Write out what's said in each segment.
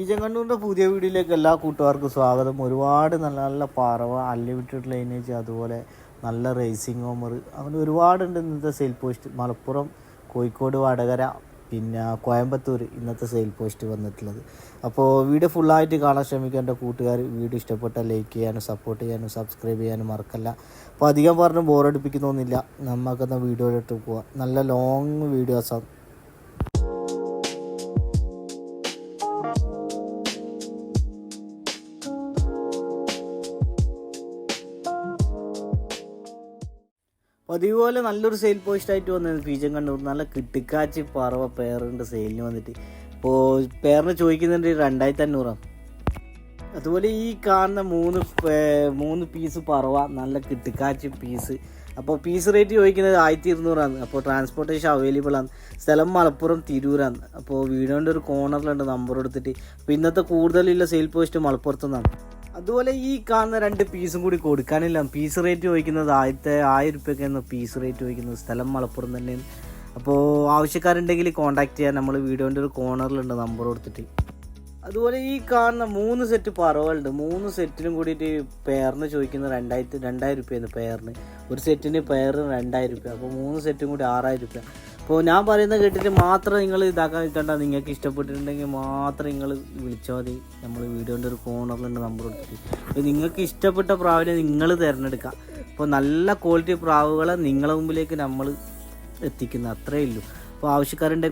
ഈജങ്കണ്ണൂരിന്റെ പുതിയ വീഡിയോയിലേക്ക് എല്ലാ കൂട്ടുകാർക്കും സ്വാഗതം. ഒരുപാട് നല്ല നല്ല പറവ അൺലിമിറ്റഡ് ലൈനേജ് അതുപോലെ നല്ല റേസിംഗ് ഹോമർ അങ്ങനെ ഒരുപാടുണ്ട് ഇന്നത്തെ സെയിൽ പോസ്റ്റ് മലപ്പുറം കോഴിക്കോട് വടകര പിന്നെ കോയമ്പത്തൂർ ഇന്നത്തെ സെയിൽ പോസ്റ്റ് വന്നിട്ടുള്ളത്. അപ്പോൾ വീഡിയോ ഫുള്ളായിട്ട് കാണാൻ ശ്രമിക്കുക എന്റെ കൂട്ടുകാർ. വീഡിയോ ഇഷ്ടപ്പെട്ട ലൈക്ക് ചെയ്യാനും സപ്പോർട്ട് ചെയ്യാനും സബ്സ്ക്രൈബ് ചെയ്യാനും മറക്കല്ല. അപ്പോൾ അധികം പറഞ്ഞ് ബോറടിപ്പിക്കുന്നൊന്നുമില്ല നമുക്കെന്നാൽ വീഡിയോയിലിട്ട് പോവാം. നല്ല ലോങ് വീഡിയോസാണ് പതിവ് പോലെ നല്ലൊരു സെയിൽ പോസ്റ്റ് ആയിട്ട് വന്നത് ഫീച്ചർ കണ്ണൂർ നല്ല കിട്ടിക്കാച്ചി പറവ പേറുണ്ട് സെയിലിന് വന്നിട്ട്. ഇപ്പോൾ പേറിന് ചോദിക്കുന്നുണ്ട് രണ്ടായിരത്തി അഞ്ഞൂറാണ് അതുപോലെ ഈ കാണുന്ന മൂന്ന് മൂന്ന് പീസ് പറവ നല്ല കിട്ടിക്കാച്ചി പീസ് അപ്പോൾ പീസ് റേറ്റ് ചോദിക്കുന്നത് ആയിരത്തി ഇരുന്നൂറാണ് അപ്പോൾ ട്രാൻസ്പോർട്ടേഷൻ അവൈലബിൾ ആണ്. സ്ഥലം മലപ്പുറം തിരൂരാണ് അപ്പോൾ വീടുകൊണ്ട് ഒരു കോർണറിലുണ്ട് നമ്പർ എടുത്തിട്ട്. അപ്പോൾ ഇന്നത്തെ കൂടുതലുള്ള സെയിൽ പോസ്റ്റ് മലപ്പുറത്തു നിന്നാണ് അതുപോലെ ഈ കാണുന്ന രണ്ട് പീസും കൂടി കൊടുക്കാനില്ല. പീസ് റേറ്റ് ചോദിക്കുന്നത് ആദ്യത്തെ ആയിരം റുപ്യൊക്കെയാണ് പീസ് റേറ്റ് ചോദിക്കുന്നത് സ്ഥലം മലപ്പുറം തന്നെയാണ്. അപ്പോൾ ആവശ്യക്കാരുണ്ടെങ്കിൽ കോൺടാക്ട് ചെയ്യാൻ നമ്മൾ വീഡിയോന്റെ ഒരു കോർണറിലുണ്ട് നമ്പർ കൊടുത്തിട്ട്. അതുപോലെ ഈ കാണുന്ന മൂന്ന് സെറ്റ് പറവകളുണ്ട്. മൂന്ന് സെറ്റിനും കൂടിയിട്ട് പെയറിന് ചോദിക്കുന്നത് രണ്ടായിരത്തി രണ്ടായിരം റുപ്യാണ് പെയറിന് ഒരു സെറ്റിന് പെയറിന് രണ്ടായിരം റുപ്യ അപ്പോൾ മൂന്ന് സെറ്റും കൂടി ആറായിരം റുപ്യ അപ്പോൾ ഞാൻ പറയുന്നത് കേട്ടിട്ട് മാത്രം നിങ്ങൾ ഇതാക്കാൻ നിൽക്കണ്ട. നിങ്ങൾക്ക് ഇഷ്ടപ്പെട്ടിട്ടുണ്ടെങ്കിൽ മാത്രം നിങ്ങൾ വിളിച്ചാൽ മതി. നമ്മൾ വീഡിയോന്റെ ഒരു കോർണറിലുണ്ട് നമ്പർ കൊടുത്തിട്ട്. അപ്പോൾ നിങ്ങൾക്ക് ഇഷ്ടപ്പെട്ട പ്രാവിനെ നിങ്ങൾ തിരഞ്ഞെടുക്കുക അപ്പോൾ നല്ല ക്വാളിറ്റി പ്രാവുകളെ നിങ്ങളെ മുമ്പിലേക്ക് നമ്മൾ എത്തിക്കുന്നത് അത്രയേ ഉള്ളൂ. അപ്പോൾ ആവശ്യക്കാരന്റെ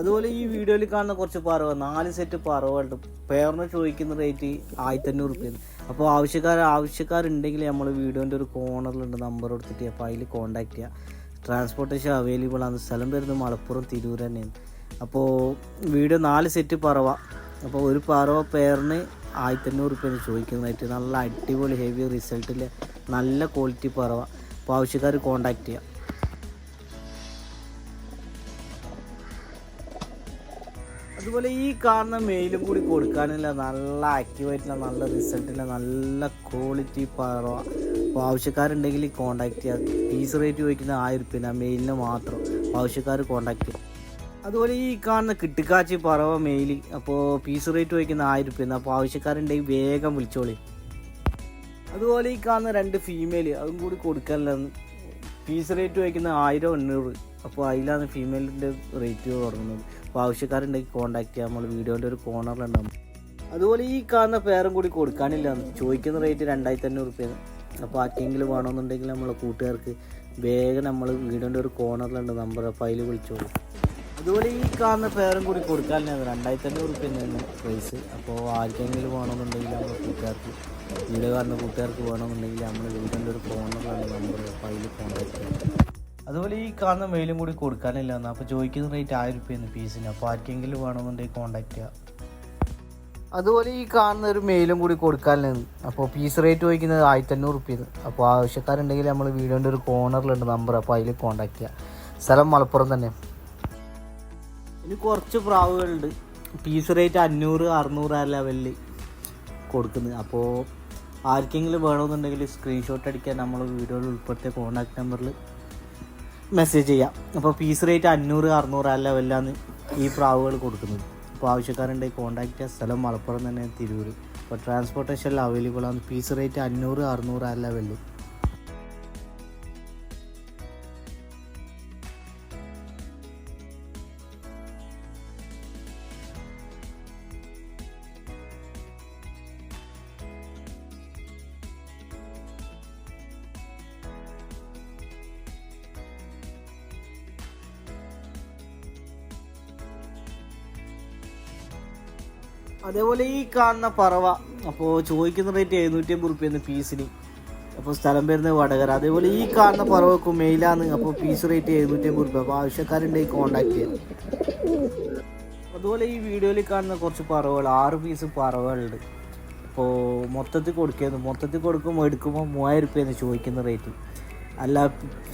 അതുപോലെ ഈ വീഡിയോയിൽ കാണുന്ന കുറച്ച് പറവ നാല് സെറ്റ് പാറവുകളുണ്ട് പേറിന് ചോദിക്കുന്ന റേറ്റ് ആയിരത്തി അഞ്ഞൂറ് റുപ്യാണ് അപ്പോൾ ആവശ്യക്കാർ ആവശ്യക്കാരുണ്ടെങ്കിൽ നമ്മൾ വീഡിയോന്റെ ഒരു കോർണറിലുണ്ട് നമ്പർ കൊടുത്തിട്ട് അപ്പോൾ അതിൽ കോൺടാക്ട് ചെയ്യുക ട്രാൻസ്പോർട്ടേഷൻ അവൈലബിൾ ആണ്. സ്ഥലം വരുന്നത് മലപ്പുറം തിരൂർ തന്നെയാണ്. അപ്പോൾ വീട് നാല് സെറ്റ് പറവ. അപ്പോൾ ഒരു പറവ പേരിന് ആയിരത്തി അഞ്ഞൂറ് റുപ്യാണ് ചോദിക്കുന്നതായിട്ട് നല്ല അടിപൊളി ഹെവി റിസൾട്ടിൽ നല്ല ക്വാളിറ്റി പറവ. അപ്പോൾ ആവശ്യക്കാർ കോണ്ടാക്ട് ചെയ്യാം. അതുപോലെ ഈ കാണുന്ന മെയിലും കൂടി കൊടുക്കാനില്ല നല്ല ആക്റ്റീവായിട്ടുള്ള നല്ല റിസൾട്ടില്ല നല്ല ക്വാളിറ്റി പറവ. അപ്പോൾ ആവശ്യക്കാരുണ്ടെങ്കിൽ കോൺടാക്ട് ചെയ്യുക ഫീസ് റേറ്റ് ചോദിക്കുന്ന ആയിരം റുപ്യ മെയിലിന് മാത്രം ആവശ്യക്കാർ കോൺടാക്ട് ചെയ്യുക അതുപോലെ ഈ കാണുന്ന കിട്ടിക്കാച്ചി പറവ മെയിൽ അപ്പോൾ ഫീസ് റേറ്റ് ചോദിക്കുന്ന ആയിരം റുപ്യ അപ്പോൾ ആവശ്യക്കാരുണ്ടെങ്കിൽ വേഗം വിളിച്ചോളി. അതുപോലെ ഈ കാണുന്ന രണ്ട് ഫീമെയിൽ അതും കൂടി കൊടുക്കാനില്ല ഫീസ് റേറ്റ് ചോദിക്കുന്ന ആയിരം എണ്ണൂറ് അപ്പോൾ അതിലാണ് ഫീമെയിലിന്റെ റേറ്റ് തുടങ്ങുന്നത്. അപ്പോൾ ആവശ്യക്കാരുണ്ടെങ്കിൽ കോൺടാക്ട് ചെയ്യാം. നമ്മൾ വീഡിയോന്റെ ഒരു കോർണറിലുണ്ടാവും അതുപോലെ ഈ കാണുന്ന പേരും കൂടി കൊടുക്കാനില്ല. ചോദിക്കുന്ന റേറ്റ് രണ്ടായിരത്തി അഞ്ഞൂറ് റുപ്യാണ് അപ്പോൾ ആർക്കെങ്കിലും വേണമെന്നുണ്ടെങ്കിൽ നമ്മളെ കൂട്ടുകാർക്ക് വേഗം നമ്മൾ വീടിന്റെ ഒരു കോർണറിലുണ്ട് നമ്പർ അപ്പോൾ അതിൽ വിളിച്ചോളൂ. അതുപോലെ ഈ കാണുന്ന പേരും കൂടി കൊടുക്കാനില്ല രണ്ടായിരത്തി അഞ്ഞൂറ് റുപ്യ തന്നെയാണ് പ്രൈസ് അപ്പോൾ ആർക്കെങ്കിലും വേണമെന്നുണ്ടെങ്കിൽ നമ്മുടെ കൂട്ടുകാർക്ക് വീട് കാണുന്ന കൂട്ടുകാർക്ക് വേണമെന്നുണ്ടെങ്കിൽ നമ്മൾ വീടിന്റെ ഒരു കോർണറിലാണ് നമ്പർ അപ്പോൾ അതിൽ കോൺടാക്ട് ചെയ്യാം അതുപോലെ ഈ കാണുന്ന മെയിലും കൂടി കൊടുക്കാനില്ല അപ്പോൾ ചോദിക്കുന്ന റേറ്റ് ആയിരം റുപ്യ പീസിന് അപ്പോൾ ആർക്കെങ്കിലും വേണമെന്നുണ്ടെങ്കിൽ കോൺടാക്ട് ചെയ്യാം. അതുപോലെ ഈ കാണുന്ന ഒരു മെയിലും കൂടി കൊടുക്കാനില്ലെന്ന് അപ്പോൾ പീസ് റേറ്റ് ചോദിക്കുന്നത് ആയിരത്തി അഞ്ഞൂറ് റുപ്യാണ് അപ്പോൾ ആവശ്യക്കാരുണ്ടെങ്കിൽ നമ്മൾ വീഡിയോന്റെ ഒരു കോർണറിലുണ്ട് നമ്പർ അപ്പോൾ അതിൽ കോൺടാക്ട് ചെയ്യുക സ്ഥലം മലപ്പുറം തന്നെ. ഇനി കുറച്ച് പ്രാവുകളുണ്ട്. പീസ് റേറ്റ് അഞ്ഞൂറ് അറുന്നൂറ് ആ ലെവലിൽ കൊടുക്കുന്നത്. അപ്പോൾ ആർക്കെങ്കിലും വേണമെന്നുണ്ടെങ്കിൽ സ്ക്രീൻഷോട്ട് അടിക്കാൻ നമ്മൾ വീഡിയോയിൽ ഉൾപ്പെടുത്തിയ കോൺടാക്ട് നമ്പറിൽ മെസ്സേജ് ചെയ്യാം. അപ്പോൾ പീസ് റേറ്റ് അഞ്ഞൂറ് അറുന്നൂറ് ആ ലെവലിലാണ് ഈ പ്രാവുകൾ കൊടുക്കുന്നത്. അപ്പോൾ ആവശ്യക്കാരുണ്ടെങ്കിൽ കോൺടാക്ട് ചെയ്യുക സ്ഥലം മലപ്പുറം തന്നെ തിരൂർ അപ്പോൾ ട്രാൻസ്പോർട്ടേഷനിൽ അവൈലബിൾ ആണ്. പീസ് റേറ്റ് അഞ്ഞൂറ് അറുന്നൂറ് ആ ലെവലിൽ അതേപോലെ ഈ കാണുന്ന പറവ അപ്പോൾ ചോദിക്കുന്ന റേറ്റ് എഴുന്നൂറ്റി അമ്പത് റുപ്യാണ് പീസിന്. അപ്പോൾ സ്ഥലം വരുന്നത് വടകര. അതേപോലെ ഈ കാണുന്ന പറവക്കും മെയിലാണ് അപ്പോൾ പീസ് റേറ്റ് എഴുന്നൂറ്റി അമ്പത് റുപ്യ. അപ്പോൾ ആവശ്യക്കാരുണ്ടെങ്കിൽ കോൺടാക്ട് ചെയ്യാം അതുപോലെ ഈ വീഡിയോയിൽ കാണുന്ന കുറച്ച് പറവകൾ ആറ് പീസ് പറവകളുണ്ട്. അപ്പോൾ മൊത്തത്തിൽ കൊടുക്കുന്നു മൊത്തത്തിൽ കൊടുക്കുമ്പോൾ എടുക്കുമ്പോൾ മൂവായിരം റുപ്യാണ് ചോദിക്കുന്ന റേറ്റ് അല്ല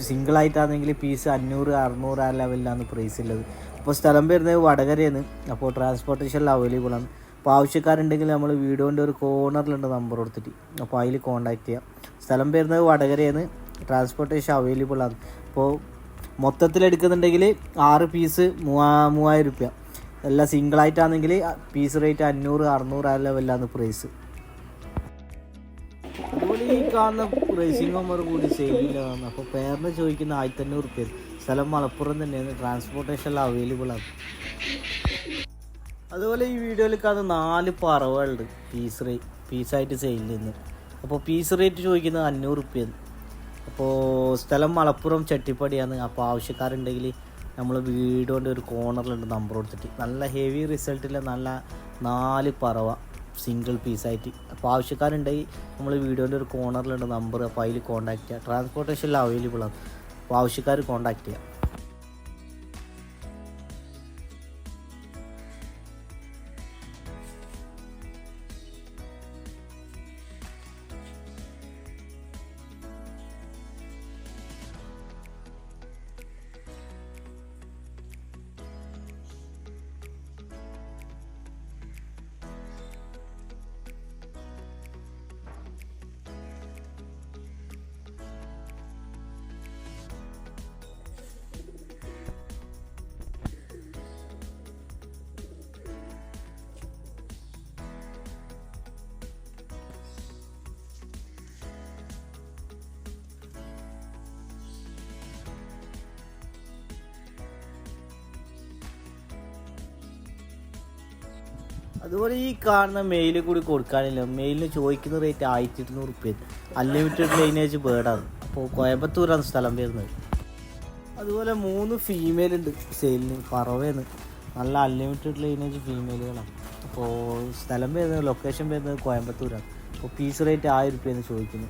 സിംഗിളായിട്ടാണെങ്കിൽ പീസ് അഞ്ഞൂറ് അറുന്നൂറ് ആ ലെവലിലാണ് പ്രൈസ് ഉള്ളത് അപ്പോൾ സ്ഥലം വരുന്നത് വടകരയാണ്. അപ്പോൾ ട്രാൻസ്പോർട്ടേഷനിൽ അവൈലബിൾ ആണ്. അപ്പോൾ ആവശ്യക്കാരുണ്ടെങ്കിൽ നമ്മൾ വീഡിയോന്റെ ഒരു കോർണറിലുണ്ട് നമ്പർ കൊടുത്തിട്ട്. അപ്പോൾ അതിൽ കോൺടാക്ട് ചെയ്യാം. സ്ഥലം വരുന്നത് വടകരയാണ്. ട്രാൻസ്പോർട്ടേഷൻ അവൈലബിൾ ആണ്. അപ്പോൾ മൊത്തത്തിൽ എടുക്കുന്നുണ്ടെങ്കിൽ ആറ് പീസ് മൂവാ മൂവായിരം റുപ്യ. എല്ലാം സിംഗിൾ ആയിട്ടാണെങ്കിൽ പീസ് റേറ്റ് അഞ്ഞൂറ് അറുന്നൂറ് ആ ലെവലിലാണ് പ്രൈസ് അതുപോലെ ഈ കാണുന്ന പ്രൈസിംഗ് ഹോമർ കൂടി സെയിലാണ് അപ്പോൾ പേരിന് ചോദിക്കുന്ന ആയിരത്തി അഞ്ഞൂറ് റുപ്യ. സ്ഥലം മലപ്പുറം തന്നെയാണ്. ട്രാൻസ്പോർട്ടേഷൻ അവൈലബിൾ ആണ്. അതുപോലെ ഈ വീഡിയോയിൽ കാണുന്ന നാല് പറവുകളുണ്ട്. പീസ് റേ പീസായിട്ട് സെയിൽ ചെയ്യുന്നു അപ്പോൾ പീസ് റേറ്റ് ചോദിക്കുന്നത് അഞ്ഞൂറ് റുപ്യാണ് അപ്പോൾ സ്ഥലം മലപ്പുറം ചട്ടിപ്പടിയാണ്. അപ്പോൾ ആവശ്യക്കാരുണ്ടെങ്കിൽ നമ്മൾ വീടുകൊണ്ട് ഒരു കോർണറിലുണ്ട് നമ്പർ കൊടുത്തിട്ട്. നല്ല ഹെവി റിസൾട്ടിലെ നല്ല നാല് പറവ സിംഗിൾ പീസായിട്ട് അപ്പോൾ ആവശ്യക്കാരുണ്ടെങ്കിൽ നമ്മൾ വീഡിയോന്റെ ഒരു കോർണറിലുണ്ട് നമ്പർ അപ്പോൾ അതിൽ കോൺടാക്റ്റ് ചെയ്യുക ട്രാൻസ്പോർട്ടേഷനിൽ അവൈലബിൾ ആണ്. അപ്പോൾ ആവശ്യക്കാർ കോൺടാക്റ്റ് ചെയ്യുക അതുപോലെ ഈ കാണുന്ന മെയിൽ കൂടി കൊടുക്കാനില്ല. മെയിലിന് ചോദിക്കുന്ന റേറ്റ് ആയിരത്തി ഇരുന്നൂറ് റുപ്യ അൺലിമിറ്റഡ് ലൈനേജ് ബേർഡാണ് അപ്പോൾ കോയമ്പത്തൂരാണ് സ്ഥലം വരുന്നത്. അതുപോലെ മൂന്ന് ഫീമെയിൽ ഉണ്ട് സെയിലിന് പറവേന്ന് നല്ല അൺലിമിറ്റഡ് ലൈനേജ് ഫീമെയിലുകളാണ് അപ്പോൾ സ്ഥലം വരുന്നത് ലൊക്കേഷൻ വരുന്നത് കോയമ്പത്തൂരാണ്. അപ്പോൾ പീസ് റേറ്റ് ആയിരം എന്ന് ചോദിക്കുന്നു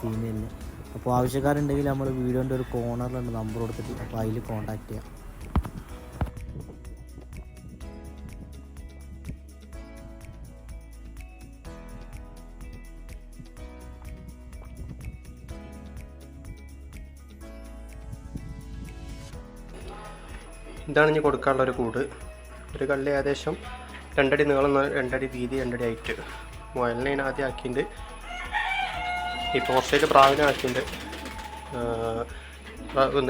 ഫീമെയിലിന് അപ്പോൾ ആവശ്യക്കാരുണ്ടെങ്കിൽ നമ്മൾ വീഡിയോന്റെ ഒരു കോർണറിലുണ്ട് നമ്പർ കൊടുത്തിട്ട്. അപ്പോൾ അതിൽ കോൺടാക്ട് ചെയ്യാം. ഇതാണ് ഇനി കൊടുക്കാനുള്ള ഒരു കൂട്. ഒരു കല്ല് ഏകദേശം രണ്ടടി നീളം രണ്ടടി വീതി രണ്ടടി ഹൈറ്റ്. മുയലിനെ ഇതിന് ആദ്യം ആക്കിയിട്ടുണ്ട്. ഈ പോസ്റ്റേജ് പ്രാവിനെ ആക്കിയിട്ടുണ്ട്.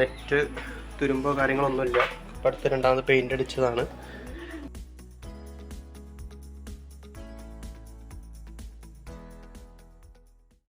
നെറ്റ് തുരുമ്പോ കാര്യങ്ങളൊന്നുമില്ല. ഇപ്പം അടുത്ത് രണ്ടാമത് പെയിന്റ് അടിച്ചതാണ്.